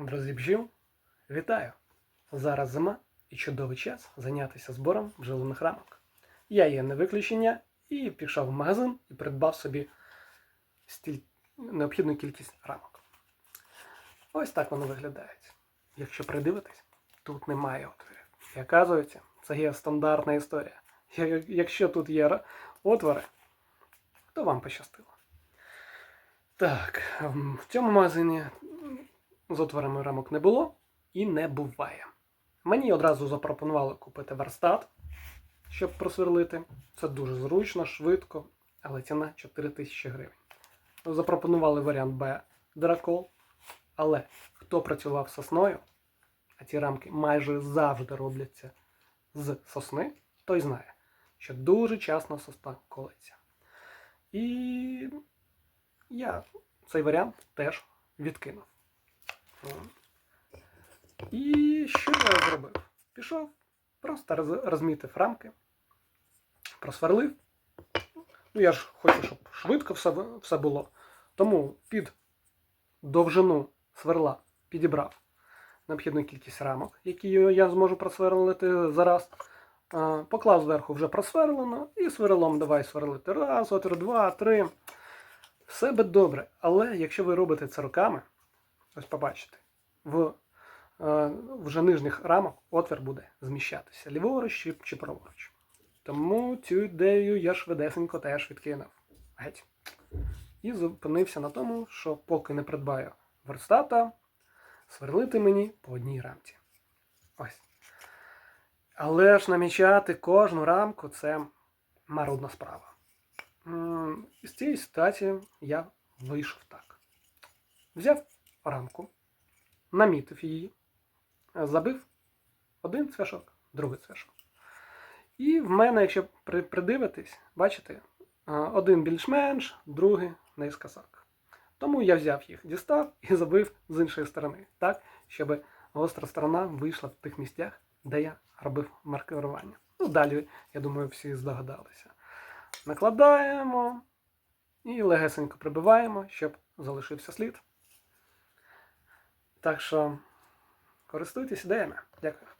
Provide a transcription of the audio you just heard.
Друзі бджіл, вітаю! Зараз зима і чудовий час зайнятися збором бджолиних рамок. Я є не виключення і пішов в магазин і придбав собі стіль... необхідну кількість рамок. Ось так воно виглядає. Якщо придивитись, тут немає отворів. І оказується, це є стандартна історія. Якщо тут є отвори, то вам пощастило. Так, ем, в цьому магазині з отворами рамок не було і не буває. Мені одразу запропонували купити верстат, щоб просверлити. Це дуже зручно, швидко, але ціна 4 тисячі гривень. Запропонували варіант Б дракол. Але хто працював сосною, а ці рамки майже завжди робляться з сосни, той знає, що дуже часто сосна колиться. І я цей варіант теж відкинув. І що я зробив? Пішов, просто роз- розмітив рамки, просверлив. Ну, я ж хочу, щоб швидко все, все було. Тому під довжину сверла підібрав необхідну кількість рамок, які я зможу просверлити зараз. Поклав зверху вже просверлено і сверлом давай сверлити. Раз, отвір, два, три. Все би добре. Але якщо ви робите це руками, ось побачите, в е, вже нижніх рамок отвір буде зміщатися ліворуч чи, чи праворуч. Тому цю ідею я швидесенько теж відкинув. Геть. І зупинився на тому, що поки не придбаю верстата, сверлити мені по одній рамці. Ось. Але ж намічати кожну рамку це марудна справа. З цієї ситуації я вийшов так. Взяв рамку, намітив її, забив один цвяшок, другий цвяшок. І в мене, якщо придивитись, бачите, один більш-менш, другий наискосок. Тому я взяв їх, дістав і забив з іншої сторони, так, щоб гостра сторона вийшла в тих місцях, де я робив маркерування. Ну, далі, я думаю, всі здогадалися. Накладаємо і легесенько прибиваємо, щоб залишився слід. Так що користуйтесь ідеями. Дякую.